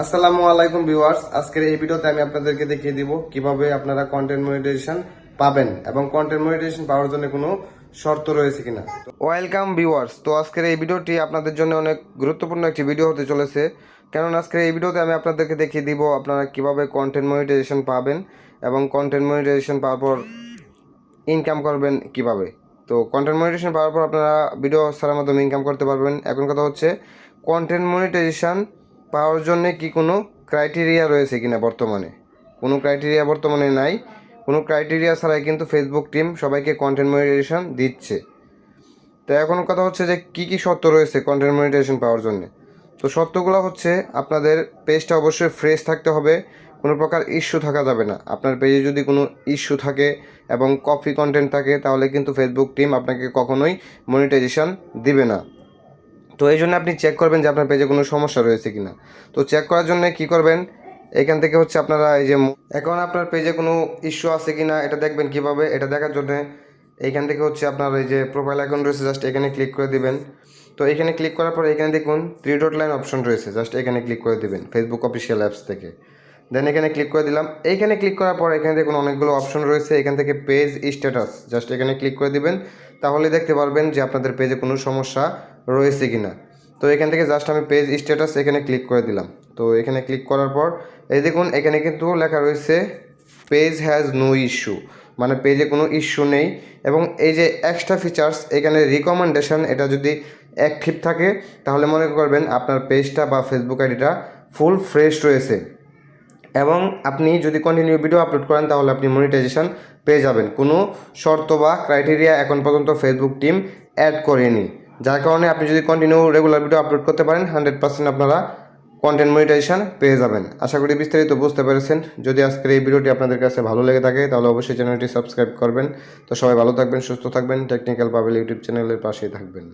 আসসালামু আলাইকুম ভিউয়ার্স। আজকের এই ভিডিওতে আমি আপনাদেরকে দেখিয়ে দিব কীভাবে আপনারা কন্টেন্ট মনিটাইজেশন পাবেন এবং কন্টেন্ট মনিটাইজেশন পাওয়ার জন্য কোনো শর্ত রয়েছে কিনা। ওয়েলকাম ভিউয়ার্স তো আজকের এই ভিডিওটি আপনাদের জন্য অনেক গুরুত্বপূর্ণ একটি ভিডিও হতে চলেছে। কারণ আজকের এই ভিডিওতে আমি আপনাদেরকে দেখিয়ে দিব আপনারা কীভাবে কন্টেন্ট মনিটাইজেশন পাবেন এবং কন্টেন্ট মনিটাইজেশন পাওয়ার পর ইনকাম করবেন কীভাবে। তো কন্টেন্ট মনিটাইজেশন পাওয়ার পর আপনারা ভিডিও ছাড়ার মাধ্যমে ইনকাম করতে পারবেন। এখন কথা হচ্ছে কন্টেন্ট মনিটাইজেশন পাওয়ার জন্য কি কোনো ক্রাইটেরিয়া রয়েছে কিনা বর্তমানে? কোনো ক্রাইটেরিয়া বর্তমানে নাই। কোনো ক্রাইটেরিয়া ছাড়াই কিন্তু ফেসবুক টিম সবাইকে কন্টেন্ট মনিটাইজেশন দিচ্ছে। তো এখন কথা হচ্ছে যে কি কি শর্ত রয়েছে কন্টেন্ট মনিটাইজেশন পাওয়ার জন্য? তো শর্তগুলো হচ্ছে আপনাদের পেজটা অবশ্যই ফ্রেশ থাকতে হবে। কোনো প্রকার ইস্যু থাকা যাবে না। আপনার পেজে যদি কোনো ইস্যু থাকে এবং কপি কন্টেন্ট থাকে, তাহলে কিন্তু ফেসবুক টিম আপনাকে কখনোই মনিটাইজেশন দিবে না। তো এই জন্য আপনি চেক করবেন যে আপনার পেজে কোনো সমস্যা রয়েছে কিনা। তো চেক করার জন্য কি করবেন? এখান থেকে হচ্ছে আপনারা এই যে এখন আপনার পেজে কোনো ইস্যু আছে কিনা, এটা দেখবেন কীভাবে, এটা দেখার জন্য এইখান থেকে হচ্ছে আপনার এই যে প্রোফাইল অ্যাকাউন্ট রয়েছে জাস্ট এখানে ক্লিক করে দিবেন। তো এখানে ক্লিক করার পর এখানে দেখুন থ্রি ডট লাইন অপশন রয়েছে জাস্ট এখানে ক্লিক করে দিবেন ফেসবুক অফিসিয়াল অ্যাপস থেকে। দেন এখানে ক্লিক করে দিলাম। এইখানে ক্লিক করার পর এখানে দেখুন অনেকগুলো অপশন রয়েছে, এখান থেকে পেজ স্ট্যাটাস জাস্ট এখানে ক্লিক করে দিবেন। তাহলে দেখতে পারবেন যে আপনাদের পেজে কোনো সমস্যা রয়েছে কিনা তো এখান থেকে জাস্ট আমি পেজ স্ট্যাটাস এখানে ক্লিক করে দিলাম। তো এখানে ক্লিক করার পর, এই দেখুন, এখানে কিন্তু লেখা রয়েছে পেজ হ্যাজ নো ইস্যু মানে পেজে কোনো ইস্যু নেই। এবং এই যে এক্সট্রা ফিচার্স এখানে রিকমেন্ডেশন এটা যদি অ্যাক্টিভ থাকে, তাহলে মনে করবেন আপনার পেজটা বা ফেসবুক আইডিটা ফুল ফ্রেশ রয়েছে। এবং আপনি যদি কন্টিনিউ ভিডিও আপলোড করেন, তাহলে আপনি মনিটাইজেশন পেয়ে যাবেন। কোনো শর্ত বা ক্রাইটেরিয়া এখন পর্যন্ত ফেসবুক টিম অ্যাড করেনি। যার কারণে আপনি যদি কন্টিনিউ রেগুলার ভিডিও আপলোড করতে পারেন হান্ড্রেড পার্সেন্ট আপনারা কন্টেন্ট মনিটাইজেশন পেয়ে যাবেন। আশা করি বিস্তারিত বুঝতে পেরেছেন। যদি আজকের এই ভিডিওটি আপনাদের কাছে ভালো লেগে থাকে, তাহলে অবশ্যই চ্যানেলটি সাবস্ক্রাইব করবেন। তো সবাই ভালো থাকবেন, সুস্থ থাকবেন। টেকনিক্যাল পাবেল ইউটিউব চ্যানেলের পাশেই থাকবেন।